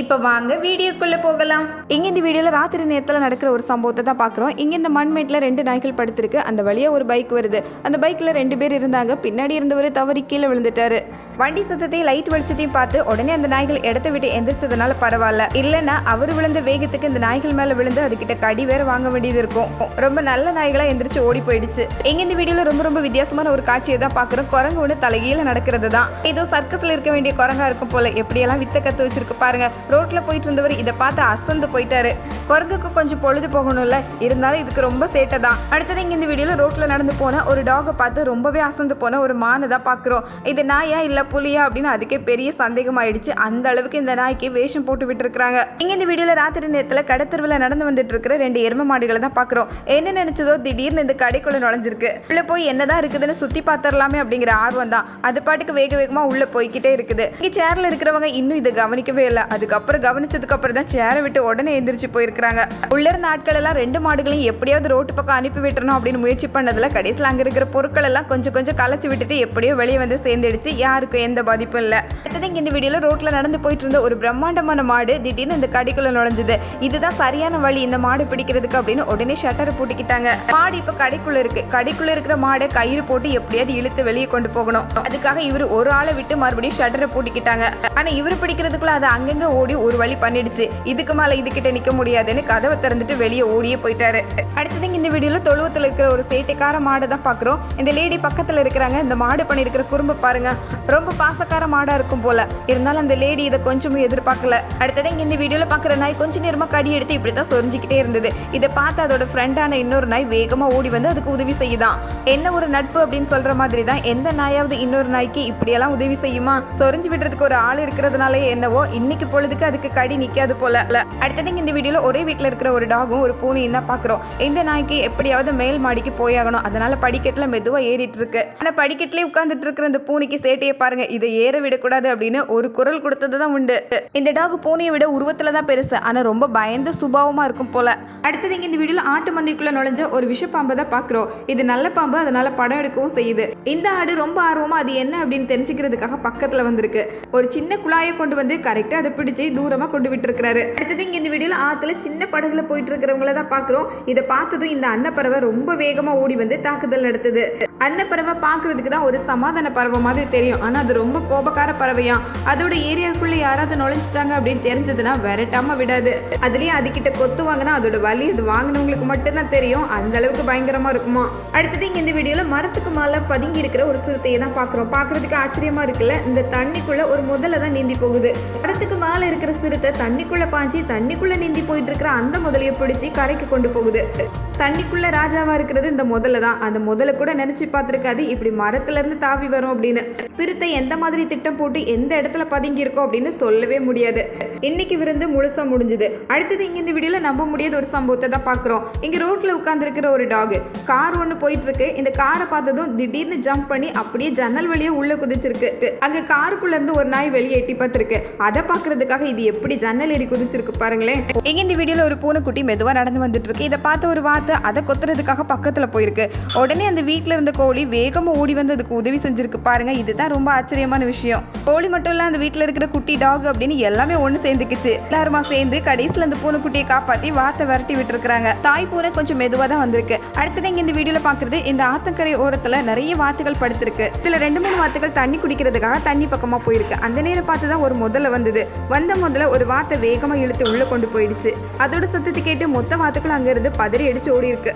இப்போ வாங்க வீடியோக்குள்ளே போகலாம். இங்கே இந்த வீடியோவில் ராத்திரி நேரத்தில் நடக்கிற ஒரு சம்பவத்தை தான் பார்க்குறோம் இங்கே இந்த மண்மேட்டில் ரெண்டு நாய்கள் படுத்திருக்கு. அந்த வழியாக ஒரு பைக் வருது. அந்த பைக்கில் ரெண்டு பேர் இருந்தாங்க. பின்னாடி இருந்தவர் தவறி கீழே விழுந்துட்டாரு. வண்டி சத்தத்தையும் லைட் வெளிச்சத்தையும் பார்த்து உடனே அந்த நாய்கள் இடத்த விட்டு எந்திரிச்சதுனால பரவாயில்ல. இல்லைன்னா அவர் விழுந்த வேகத்துக்கு இந்த நாய்கள் மேலே விழுந்து அதுகிட்ட கடி வேற வாங்க வேண்டியது இருக்கும். ரொம்ப நல்ல நாய்களாக எந்திரிச்சு ஓடி போயிடுச்சு. எங்க இந்த வீடியோவில் ரொம்ப ரொம்ப வித்தியாசமான ஒரு காட்சியை தான் பார்க்குறோம் குரங்கு ஒன்று தலைகீழ நடக்கிறது தான் ஏதோ சர்க்கஸில் இருக்க வேண்டிய குரங்கா இருக்கும் போல. எப்படியெல்லாம் வித்த கற்று வச்சிருக்கு பாருங்க. ரோட்ல போயிட்டு இருந்தவர் இதை பார்த்து அசந்து போயிட்டாரு. குரங்குக்கு கொஞ்சம் பொழுது போகணும்ல இருந்தாலும் இதுக்கு ரொம்ப சேட்டை தான். அடுத்தது இங்க இந்த வீடியோல ரோட்ல நடந்து போன ஒரு டாகை பார்த்து ரொம்பவே அசந்து போன ஒரு மானை தான் பார்க்குறோம். இது நாயா இல்ல புலியா அப்படின்னு அதுக்கே பெரிய சந்தேகம் ஆயிடுச்சு. அந்த அளவுக்கு இந்த நாய்க்கு வேஷம் போட்டு விட்டுருக்காங்க இங்க இந்த வீடியோல ராத்திரி நேரத்துல கடத்தெருவில் நடந்து வந்துட்டு இருக்கிற ரெண்டு எரும மாடுகளை தான் பார்க்குறோம். என்ன நினைச்சதோ திடீர்னு இந்த கடைக்குள்ள நுழைஞ்சிருக்கு. உள்ள போய் என்னதான் இருக்குதுன்னு சுத்தி பார்த்தரலாமே அப்படிங்கிற ஆர்வம் தான். அது பாட்டுக்கு வேக வேகமா உள்ள போய்க்கிட்டே இருக்குது. இங்க சேர்ல இருக்கிறவங்க இன்னும் இதை கவனிக்கவே இல்லை. அதுக்கு அதுக்கப்புறம் கவனிச்சதுக்கு அப்புறம் தான் சேரை விட்டு உடனே எந்திரிச்சு போயிருக்கிறாங்க. உள்ள இருந்த ஆட்கள் எல்லாம் ரெண்டு மாடுகளையும் எப்படியாவது ரோட்டு பக்கம் அனுப்பி விட்டுறணும் அப்படின்னு முயற்சி பண்ணதுல கடைசியில் அங்க இருக்கிற பொருட்கள் எல்லாம் கொஞ்சம் கொஞ்சம் கலைச்சு விட்டுட்டு எப்படியோ வெளியே வந்து சேர்ந்துடுச்சு. யாருக்கும் எந்த பாதிப்பும் இல்லை. அடுத்தது இங்க இந்த வீடியோல ரோட்ல நடந்து போயிட்டு இருந்த ஒரு பிரம்மாண்டமான மாடு திடீர்னு இந்த கடைக்குள்ள நுழைஞ்சது. இதுதான் சரியான வழி இந்த மாடு பிடிக்கிறதுக்கு அப்படின்னு உடனே ஷட்டரை பூட்டிக்கிட்டாங்க. மாடு இப்ப கடைக்குள்ள இருக்கு. கடைக்குள்ள இருக்கிற மாடை கயிறு போட்டு எப்படியாவது இழுத்து வெளியே கொண்டு போகணும். அதுக்காக இவர் ஒரு ஆளை விட்டு மறுபடியும் ஷட்டரை பூட்டிக்கிட்டாங்க. ஆனா இவர் பிடிக்கிறதுக்குள்ள அது அங்கங்க ஓடி ஒரு வழி பண்ணிடுச்சு. இதுக்கு மேலே இதுகிட்ட நிக்க முடியாதுன்னு கதவை திறந்துட்டு வெளியே ஓடியே போயிட்டாரு. அடுத்தது இந்த வீடியோவில் தொழுவத்துல இருக்கிற ஒரு சேட்டைக்கார மாடை தான் பாக்குறோம். இந்த லேடி பக்கத்துல இருக்கிறாங்க. இந்த மாடு பண்ணியிருக்கிற குறும்பு பாருங்க. ரொம்ப பாசக்கார மாடா இருக்கும் போல. இருந்தாலும் அந்த லேடி இதை கொஞ்சமும் எதிர்பார்க்கல. அடுத்தது இங்கே இந்த வீடியோவில் பார்க்குற நாய் கொஞ்சம் நேரமா கடி எடுத்து இப்படி தான் சொரிஞ்சிக்கிட்டே இருந்தது. இதை பார்த்து அதோட ஃப்ரெண்டான இன்னொரு நாய் வேகமா ஓடி வந்து அதுக்கு உதவி செய்யுதான். என்ன ஒரு நட்பு அப்படின்னு சொல்ற மாதிரி தான் எந்த நாயாவது இன்னொரு நாய்க்கு இப்படியெல்லாம் உதவி செய்யுமா? சொரிஞ்சு விடுறதுக்கு ஒரு ஆள் இருக்கிறதுனாலே என்னவோ இன்னைக்கு பொழுது பொழுதுக்கு அதுக்கு கடி நிக்காது போல. அடுத்தது இந்த வீடியோல ஒரே வீட்ல இருக்கிற ஒரு டாகும் ஒரு பூனையும் தான் பாக்குறோம். இந்த நாய்க்கு எப்படியாவது மேல் மாடிக்கு போயாகணும். அதனால படிக்கட்டுல மெதுவாக ஏறிட்டு இருக்கு ஆனால் படிக்கட்டுலயே உட்காந்துட்டு இருக்கிற இந்த பூனைக்கு சேட்டையை பாருங்க. இதை ஏற விடக்கூடாது அப்படின்னு ஒரு குரல் கொடுத்தது தான் உண்டு. இந்த டாக் பூனையை விட உருவத்துல தான் பெருசு. ஆனா ரொம்ப பயந்த சுபாவமா இருக்கும் போல. அடுத்தது இங்கே இந்த வீடியோவில் ஆட்டு மந்திக்குள்ள நுழைஞ்ச ஒரு விஷப்பாம்பை தான் பாக்குறோம். இது நல்ல பாம்பு. அதனால படம் எடுக்கவும் செய்யுது. இந்த ஆடு ரொம்ப ஆர்வமா அது என்ன அப்படின்னு தெரிஞ்சுக்கிறதுக்காக பக்கத்துல வந்திருக்கு. ஒரு சின்ன குழாயை கொண்டு வந்து கரெக்டா அதை பிடிச்சு தூரமாக கொண்டு விட்டுருக்கிறாரு. அடுத்தது இங்கே இந்த வீடியோவில் ஆற்றுல சின்ன படகுல போயிட்டு இருக்கிறவங்கள தான் பார்க்குறோம் இதை பார்த்ததும் இந்த அன்னப்பறவை ரொம்ப வேகமாக ஓடி வந்து தாக்குதல் நடத்துது. அந்த பறவை பார்க்குறதுக்கு தான் ஒரு சமாதான பறவை மாதிரி தெரியும். ஆனால் அது ரொம்ப கோபக்கார பறவையாம். அதோட ஏரியாவுக்குள்ளே யாராவது நுழைஞ்சிட்டாங்க அப்படின்னு தெரிஞ்சதுன்னா விரட்டாமல் விடாது. அதுலேயே அதுக்கிட்ட கொத்து வாங்கினா அதோட வலி அது வாங்கினவங்களுக்கு மட்டும்தான் தெரியும். அந்த அளவுக்கு பயங்கரமாக இருக்குமா. அடுத்தது இங்கே இந்த வீடியோவில் மரத்துக்கு மேலே பதுங்கி இருக்கிற ஒரு சிறுத்தையை தான் பார்க்குறோம். பார்க்குறதுக்கு ஆச்சரியமாக இருக்குல்ல? இந்த தண்ணிக்குள்ளே ஒரு முதல்ல தான் நீந்தி போகுது. மரத்துக்கு மேலே இருக்கிற சிறுத்தை தண்ணிக்குள்ளே பாஞ்சி தண்ணிக்குள்ளே நீந்தி போயிட்டு இருக்கிற அந்த முதலையை பிடிச்சி கரைக்கு கொண்டு போகுது. தண்ணிக்குள்ளே ராஜாவாக இருக்கிறது இந்த முதல்ல தான். அந்த முதல்ல கூட நினச்சி பார்த்துருக்காது. இப்படி மரத்துலேருந்து தாவி வரும் அப்படின்னு. சிறுத்தை எந்த மாதிரி திட்டம் போட்டு எந்த இடத்துல பதுங்கி இருக்கோம் அப்படின்னு சொல்லவே முடியாது. இன்னைக்கு விருந்து முழுசாக முடிஞ்சுது. அடுத்தது இங்கே இந்த வீடியோவில் நம்ப முடியாத ஒரு சம்பவத்தை தான் பார்க்குறோம். இங்கே ரோட்டில் உட்காந்துருக்கிற ஒரு டாகு. கார் ஒன்று போயிட்டுருக்கு. இந்த காரை பார்த்ததும் திடீர்னு ஜம்ப் பண்ணி அப்படியே ஜன்னல் வழியே உள்ளே குதிச்சிருக்கு. அங்கே காருக்குள்ளேருந்து ஒரு நாய் வெளியே எட்டி பார்த்துருக்கு. அதை பார்க்குறதுக்காக இது எப்படி ஜன்னல் ஏறி குதிச்சிருக்கு பாருங்களேன். இங்கே இந்த வீடியோல ஒரு பூனைக்குட்டி மெதுவாக நடந்து வந்துட்டு இருக்கு இதை பார்த்து ஒரு வார்த்தை அதை கொத்துறதுக்காக பக்கத்தில் போயிருக்கு. உடனே அந்த வீட்டில் இருந்த கோழி வேகமாக ஓடி வந்து அதுக்கு உதவி செஞ்சிருக்கு. பாருங்க இதுதான் ரொம்ப ஆச்சரியமான விஷயம். கோழி மட்டும் இல்லை அந்த வீட்டில் இருக்கிற குட்டி டாக் அப்படின்னு எல்லாமே ஒன்று சேர்ந்துக்குச்சு. எல்லாருமா சேர்ந்து கடைசியில அந்த பூனைக்குட்டியை காப்பாற்றி வாத்தை விரட்டி விட்டுருக்காங்க தாய் பூனை கொஞ்சம் மெதுவாக தான் வந்திருக்கு. அடுத்தது இங்கே இந்த வீடியோவில் பார்க்குறது இந்த ஆத்தங்கரை ஓரத்தில் நிறைய வாத்துகள் படுத்திருக்கு. இதில் ரெண்டு மூணு வாத்துகள் தண்ணி குடிக்கிறதுக்காக தண்ணி பக்கமாக போயிருக்கு. அந்த நேரம் பார்த்து தான் ஒரு முதல்ல வந்தது. வந்த முதல்ல ஒரு வாத்தை வேகமாக இழுத்து உள்ளே கொண்டு போயிடுச்சு. அதோட சத்தத்தை கேட்டு மொத்த வாத்துக்கள் அங்கேருந்து பதறி அடிச்சு ஓடி இருக்கு.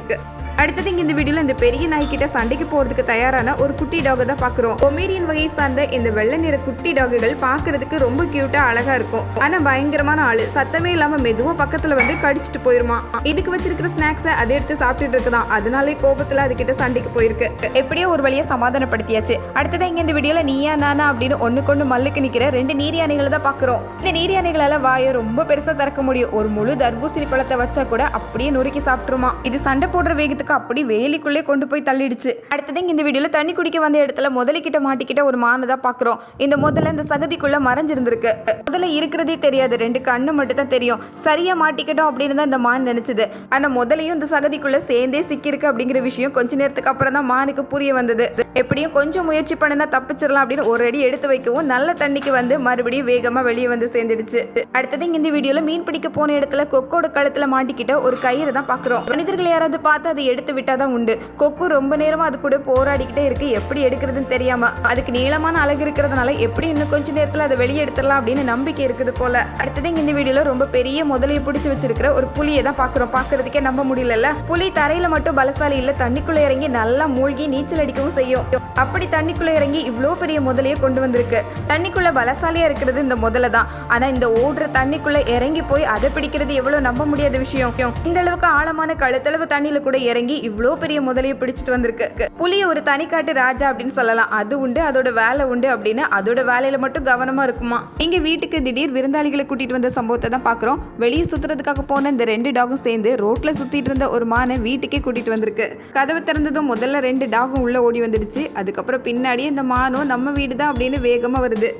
அடுத்தது இங்க இந்த வீடியோல இந்த பெரிய நாய்க்கிட்ட சண்டைக்கு போறதுக்கு தயாரான ஒரு குட்டி டாகை தான் பாக்குறோம் பொமேரியன் வகையை சார்ந்த இந்த வெள்ளை நிற குட்டி டாகுகள் பாக்குறதுக்கு ரொம்ப கியூட்டா அழகா இருக்கும். ஆனா பயங்கரமான ஆளு. சத்தமே இல்லாம மெதுவா பக்கத்துல வந்து கடிச்சிட்டு போயிருமா. இதுக்கு வச்சிருக்கிற ஸ்நாக்ஸை அதை எடுத்து சாப்பிட்டுட்டு இருக்குதான். அதனாலே கோபத்துல அதுக்கிட்ட சண்டைக்கு போயிருக்கு. எப்படியோ ஒரு வழியாக சமாதானப்படுத்தியாச்சு. அடுத்தது இங்க இந்த வீடியோல நீயா நானா அப்படின்னு ஒண்ணு கொண்டு மல்லுக்கு நிக்கிற ரெண்டு நீர் யானைகளை தான் பாக்குறோம் இந்த நீர் யானைகளால் வாயை ரொம்ப பெருசா திறக்க முடியும். ஒரு முழு தர்பூசணி பழத்தை வச்சா கூட அப்படியே நொறுக்கி சாப்பிட்டுருமா. இது சண்டை போடுற வேகத்துக்கு நேரத்துக்கு அப்படி வேலிக்குள்ளே கொண்டு போய் தள்ளிடுச்சு. அடுத்தது இந்த வீடியோல தண்ணி குடிக்க வந்த இடத்துல முதலிக்கிட்ட மாட்டிக்கிட்ட ஒரு மானை தான் பார்க்குறோம் இந்த முதல்ல இந்த சகதிக்குள்ள மறைஞ்சிருந்திருக்கு. முதல்ல இருக்கிறதே தெரியாது. ரெண்டு கண்ணு மட்டும் தான் தெரியும். சரியா மாட்டிக்கிட்டோம் அப்படின்னு தான் இந்த மான் நினைச்சது. ஆனா முதலையும் இந்த சகதிக்குள்ள சேர்ந்தே சிக்கியிருக்கு அப்படிங்கிற விஷயம் கொஞ்ச நேரத்துக்கு அப்புறம் தான் மானுக்கு புரிய வந்தது. எப்படியும் கொஞ்சம் முயற்சி பண்ணினா தப்பிச்சிடலாம் அப்படின்னு ஒரு அடி எடுத்து வைக்கவும் நல்ல தண்ணிக்கு வந்து மறுபடியும் வேகமா வெளியே வந்து சேர்ந்துடுச்சு. அடுத்தது இந்த வீடியோல மீன் பிடிக்க போன இடத்துல கொக்கோட கழுத்துல மாட்டிக்கிட்ட ஒரு கயிறு தான் பாக்குறோம். மனிதர்கள் யாராவது பார்த்து அதை எடுத்து விட்டால் தான் உண்டு. கொக்கு ரொம்ப நேரமாக அது கூட போராடிக்கிட்டே இருக்குது எப்படி எடுக்கிறதுன்னு தெரியாமல் அதுக்கு நீளமான அழகு இருக்கிறதுனால எப்படி இன்னும் கொஞ்ச நேரத்தில் அதை வெளியே எடுத்துடலாம் அப்படின்னு நம்பிக்கை இருக்குது போல். அடுத்தது இந்த வீடியோவில் ரொம்ப பெரிய முதலையை பிடிச்சி வச்சிருக்கிற ஒரு புலியை தான் பார்க்குறோம். பார்க்குறதுக்கே நம்ப முடியலல்ல. புலி தரையில் மட்டும் பலசாலி இல்லை. தண்ணிக்குள்ளே இறங்கி நல்லா மூழ்கி நீச்சல் அடிக்கவும் செய்யும். அப்படி தண்ணிக்குள்ளே இறங்கி இவ்வளோ பெரிய முதலையை கொண்டு வந்திருக்கு. தண்ணிக்குள்ளே பலசாலியாக இருக்கிறது இந்த முதலை தான். ஆனால் இந்த ஓடுற தண்ணிக்குள்ளே இறங்கி போய் அதை பிடிக்கிறது எவ்வளோ நம்ப முடியாத விஷயம். இந்த அளவுக்கு ஆழமான கழுத்தளவு தண்ணியில் கூட இறங்கி இவ்வளோ பெரிய முதலையை பிடிச்சிட்டு வந்திருக்கு புலியை ஒரு தனிக்காட்டு ராஜா அப்படின்னு சொல்லலாம். அது உண்டு அதோட வேலை உண்டு அப்படின்னு அதோட வேலையில மட்டும் கவனமா இருக்குமா? இங்க வீட்டுக்கு திடீர் விருந்தாளிகளை கூட்டிட்டு வந்த சம்பவத்தை தான் பாக்குறோம். வெளியே சுத்துறதுக்காக போன இந்த ரெண்டு டாகும் சேர்ந்து ரோட்ல சுத்திட்டு இருந்த ஒரு மானை வீட்டுக்கே கூட்டிட்டு வந்திருக்கு. கதவை திறந்ததும் முதல்ல ரெண்டு டாகும் உள்ள ஓடி வந்துடுச்சு. அதுக்கப்புறம் பின்னாடியே இந்த மானும் நம்ம வீடு தான் அப்படின்னு வேகமா வருது.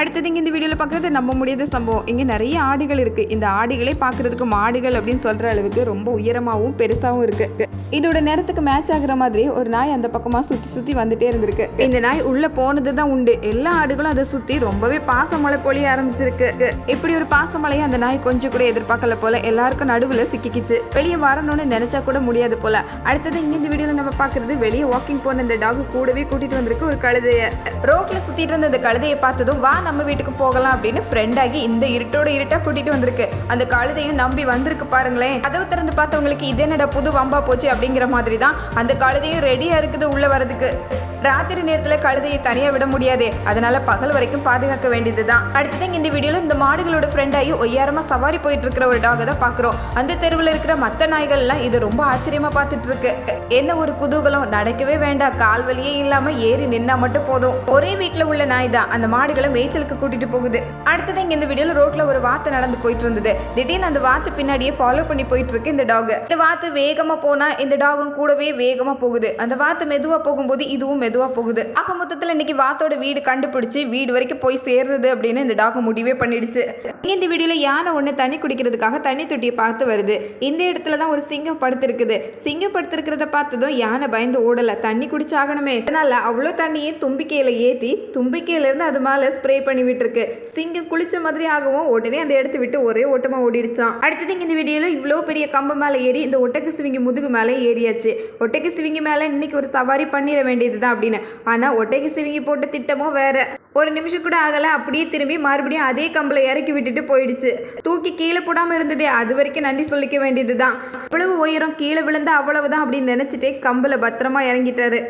அடுத்தது இங்கே இந்த வீடியோவில் பார்க்குறது நம்ப முடியாத சம்பவம். இங்கே நிறைய ஆடுகள் இருக்குது இந்த ஆடுகளே பார்க்குறதுக்கு மாடுகள் அப்படின்னு சொல்கிற அளவுக்கு ரொம்ப உயரமாகவும் பெருசாகவும் இருக்குது இதோட நேரத்துக்கு மேட்ச் ஆகிற மாதிரி ஒரு நாய் அந்த பக்கமாக சுற்றி சுற்றி வந்துட்டே இருந்திருக்கு. இந்த நாய் உள்ளே போனது தான் உண்டு. எல்லா ஆடுகளும் அதை சுற்றி ரொம்பவே பாசமலை பொழிய ஆரம்பிச்சிருக்கு. இப்படி ஒரு பாசமலையை அந்த நாய் கொஞ்சம் கூட எதிர்பார்க்கல போல எல்லாருக்கும் நடுவில் சிக்கிக்கிச்சு. வெளியே வரணும்னு நினச்சா கூட முடியாது போல. அடுத்தது இங்கே இந்த வீடியோவில் நம்ம பார்க்குறது வெளியே வாக்கிங் போன இந்த டாக் கூடவே கூட்டிகிட்டு வந்திருக்கு ஒரு கழுதையை. ரோட்டில் சுற்றிட்டு இருந்த இந்த கழுதையை பார்த்ததும் வா நம்ம வீட்டுக்கு போகலாம் அப்படின்னு ஃப்ரெண்ட் ஆகி இந்த இருட்டோட இருட்டாக கூட்டிகிட்டு வந்திருக்கு. அந்த கழுதையும் நம்பி வந்திருக்கு பாருங்களேன். கதவை திறந்து பார்த்தவங்களுக்கு இதே என்னடா புது வம்பா போச்சு அப்படிங்கிற மாதிரி தான் அந்த கழுதையும் ரெடியாக இருக்குது உள்ளே வரதுக்கு ராத்திரி நேரத்துல கழுதையை தனியா விட முடியாது. அதனால பகல் வரைக்கும் பாதுகாக்க வேண்டியதுதான். அடுத்தது இந்த வீடியோல இந்த மாடுகளோட ஃப்ரெண்ட் ஆகி ஒய்யாரமா சவாரி போயிட்டு இருக்கிற ஒரு டாக தான் பாக்குறோம். அந்த தெருவில் இருக்கிற மற்ற நாய்கள் எல்லாம் இது ரொம்ப ஆச்சரியமா பார்த்துட்டு இருக்கு என்ன ஒரு குதூகலம்? நடக்கவே வேண்டாம். கால் வலியே இல்லாம ஏறி நின்னா மட்டும் போதும். ஒரே வீட்டுல உள்ள நாய் தான் அந்த மாடுகளை மேய்ச்சலுக்கு கூட்டிட்டு போகுது. அடுத்தது இங்க இந்த வீடியோல ரோட்ல ஒரு வாத்து நடந்து போயிட்டு இருந்தது திடீர்னு அந்த வாத்து பின்னாடியே ஃபாலோ பண்ணி போயிட்டு இருக்கு இந்த டாக் இந்த வாத்து வேகமா போனா இந்த டாகும் கூடவே வேகமா போகுது. அந்த வாத்து மெதுவா போகும்போது இதுவும் மெதுவாக போகுது. ஆக மொத்தத்தில் இன்னைக்கு வாத்தோட வீடு கண்டுபிடிச்சி வீடு வரைக்கும் போய் சேர்றது அப்படின்னு இந்த டாக் முடிவே பண்ணிடுச்சு. இந்த வீடியோல யானை ஒண்ணு தண்ணி குடிக்கிறதுக்காக தண்ணி தொட்டியை பார்த்து வருது. இந்த இடத்துல தான் ஒரு சிங்கம் படுத்திருக்குது. சிங்கம் படுத்திருக்கிறத பார்த்ததும் யானை பயந்து ஓடல. தண்ணி குடிச்சாகணுமே. அதனால அவ்வளோ தண்ணியை தும்பிக்கையில ஏத்தி தும்பிக்கையில இருந்து அது மேல ஸ்ப்ரே பண்ணி விட்டுருக்கு. சிங்கம் குளிச்ச மாதிரி ஆகவும் உடனே அந்த இடத்த விட்டு ஒரே ஓட்டமா ஓடிடுச்சான் அடுத்தது இந்த வீடியோல இவ்வளோ பெரிய கம்பு மேல ஏறி இந்த ஒட்டக்கு சிவிங்கி முதுகு மேலே ஏறியாச்சு. ஒட்டக்கு சிவிங்கி மேல இன்னைக்கு ஒரு சவாரி பண்ணிட வேண்டியதுதான் அப்படின்னு. ஆனா ஒட்டக்கு சிவிங்கி போட்ட திட்டமும் வேற. ஒரு நிமிஷம் கூட ஆகலை அப்படியே திரும்பி மறுபடியும் அதே கம்பளை இறக்கி விட்டுட்டு போயிடுச்சு. தூக்கி கீழே போடாமல் இருந்ததே அது வரைக்கும் நன்றி சொல்லிக்க வேண்டியது தான் அவ்வளவு உயரம் கீழே விழுந்தா அவ்வளவுதான் அப்படின்னு நினச்சிட்டே கம்பளை பத்திரமா இறங்கிட்டாரு.